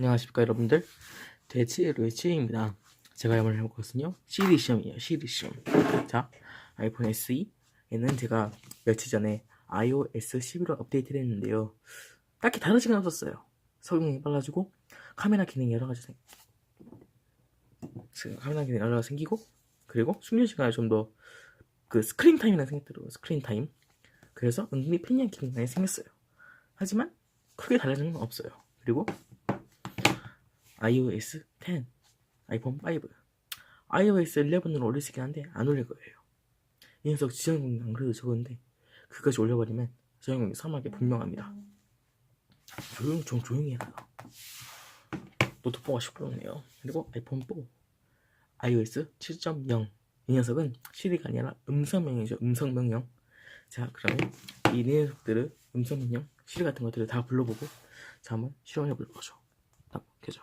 안녕하십니까 여러분들. 대치로의 치입니다. 제가 이번에 해보거든요. 시리 시험이에요 시리 시험 자 아이폰 SE에는 제가 며칠 전에 iOS 11로 업데이트를 했는데요. 딱히 다르지는 없었어요. 성능이 빨라지고 카메라 기능이 여러 가지 생그 카메라 기능이 여러 가지 생기고 그리고 숙련 시간이 좀 더 그 스크린 타임이나 생겼더라고요 스크린 타임. 그래서 은근히 편리한 기능이 많이 생겼어요. 하지만 크게 달라지는 건 없어요. 그리고 iOS 10, 아이폰 5, iOS 11으로 올릴 수 있긴 한데 안 올릴 거예요. 이 녀석 지정명이 안 그래도 적었는데 그까지 올려버리면 지정명이 사망하게 분명합니다. 조용 좀 조용히 해라. 노트북가 시끄럽네요. 그리고 아이폰 4, iOS 7.0. 이 녀석은 시리가 아니라 음성명령이죠. 음성명령. 자, 그러면 이 녀석들을 음성명령, 시리 같은 것들을 다 불러보고 자 한번 실험해 볼 거죠. 딱 켜죠.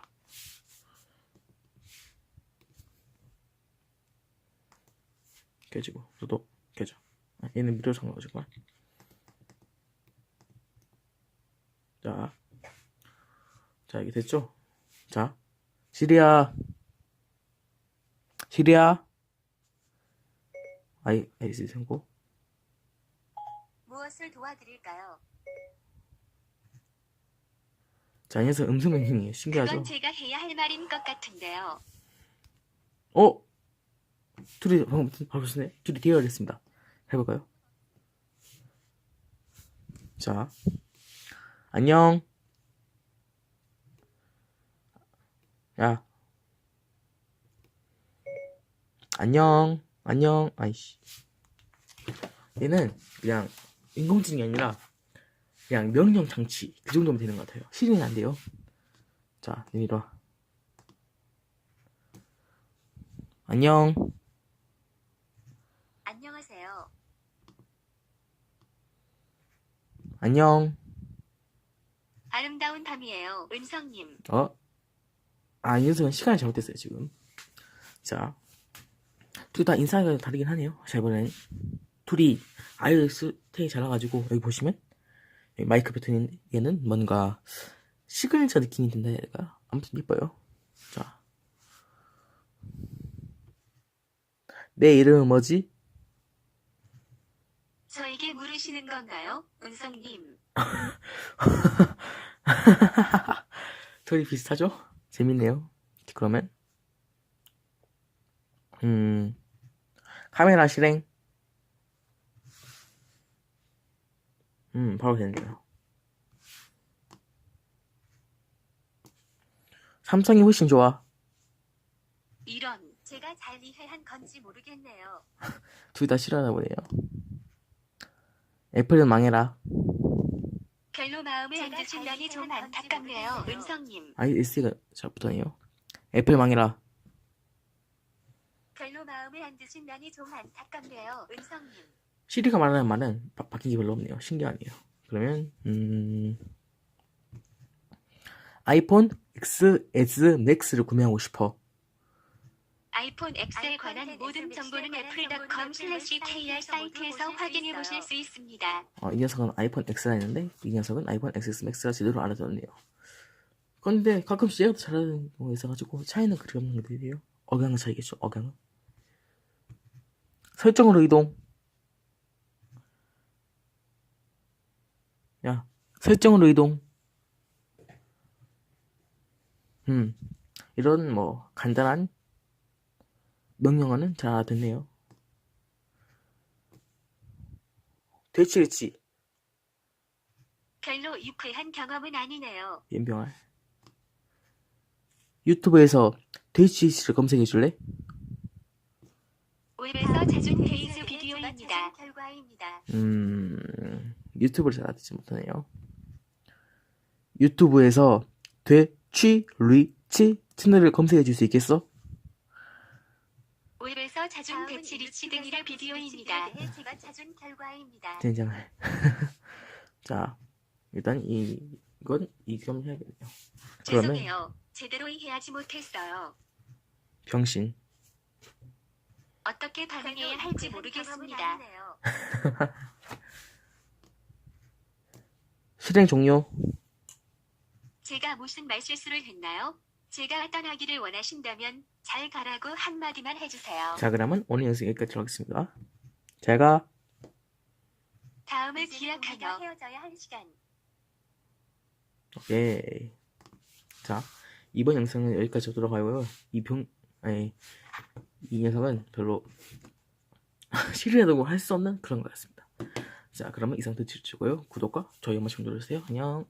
켜지고 너도 켜져. 아, 얘는 미러 상관없지만. 자, 자 이게 됐죠? 자, 시리아, 시리아, 아이 아이스 생고. 무엇을 도와드릴까요? 자, 이 녀석 음성 명령이에요. 신기하죠? 그건 제가 해야 할 말인 것 같은데요. 어? 둘이 방금 바로 쓰네. 둘이 대화했습니다. 해볼까요? 자, 안녕. 야, 안녕, 안녕. 아이씨. 얘는 그냥 인공지능이 아니라 그냥 명령 장치 그 정도면 되는 것 같아요. 실행이 안 돼요. 자, 이리 와. 안녕. 안녕하세요. 안녕. 아름다운 밤이에요. 은성님. 어? 아, 이 녀석은 시간이 잘못됐어요, 지금. 자. 둘 다 인사가 다르긴 하네요. 자, 이번엔 둘이 iOS 텍이 잘 나가지고 여기 보시면 여기 마이크 버튼인 얘는 뭔가 시그니처 느낌이 든다 해야 될까? 아무튼 이뻐요. 자. 내 이름은 뭐지? 저에게 물으시는 건가요? 은성님. 둘이 비슷하죠? 재밌네요. 그러면 음 카메라 실행 음 바로 되네요. 삼성이 훨씬 좋아. 이런. 제가 잘 이해한 건지 모르겠네요. 둘 다 싫어하나 보네요. 애플은 망해라. 별로 마음에 안 드신 면이 좀 안타깝네요. 은성님. iOS가 잘 붙어네요. 애플 망해라. 별로 마음에 안 드신 면이 좀 안타깝네요. 은성님. 시리가 말하는 말은 바, 바뀐 게 별로 없네요. 신기하네요. 그러면 음 아이폰 XS 맥스를 구매하고 싶어. 아이폰 X에 관한 모든 정보는 애플닷컴 슬래시 KR 사이트에서 확인해 보실 수 있습니다. 어, 이 녀석은 아이폰 X라 했는데 이 녀석은 아이폰 XS 맥스라 제대로 알아들었네요. 그런데 가끔씩 얘가 더 잘하는 경우가 있어가지고 차이는 그리 없는 게 돼요. 억양의 차이겠죠. 억양은. 설정으로 이동. 야, 설정으로 이동. 음, 이런 뭐 간단한 명령어는 잘 알아듣네요. 됐지, 됐지. 별로 유쾌한 경험은 아니네요. 연병알. 유튜브에서 데이치를 검색해 줄래? 웹에서 자준 페이즈 비디오입니다. 결과입니다. 음, 유튜브를 잘 알아듣지 못하네요. 유튜브에서 되취 리치 채널을 검색해 줄 수 있겠어? 자준 대치 리치 등이라 비디오입니다. 제가 자준 결과입니다. 젠장할. 자, 일단 이, 이건 이점 해야겠네요. 그러면 죄송해요. 제대로 이해하지 못했어요. 병신. 어떻게 반응해야 할지 모르겠습니다. 실행 종료. 제가 무슨 말실수를 했나요? 제가 떠나기를 원하신다면 잘 가라고 한마디만 해주세요. 자, 그러면 오늘 영상 여기까지 하겠습니다. 제가 다음을 기약하며 헤어져야 할 시간. 오케이. 자, 이번 영상은 여기까지 하도록 하고요. 이 병, 아니, 이 녀석은 별로 싫어하다고 할 수 없는 그런 것 같습니다. 자, 그러면 이상 듣시고요 구독과 좋아요 한 번씩 눌러주세요. 안녕.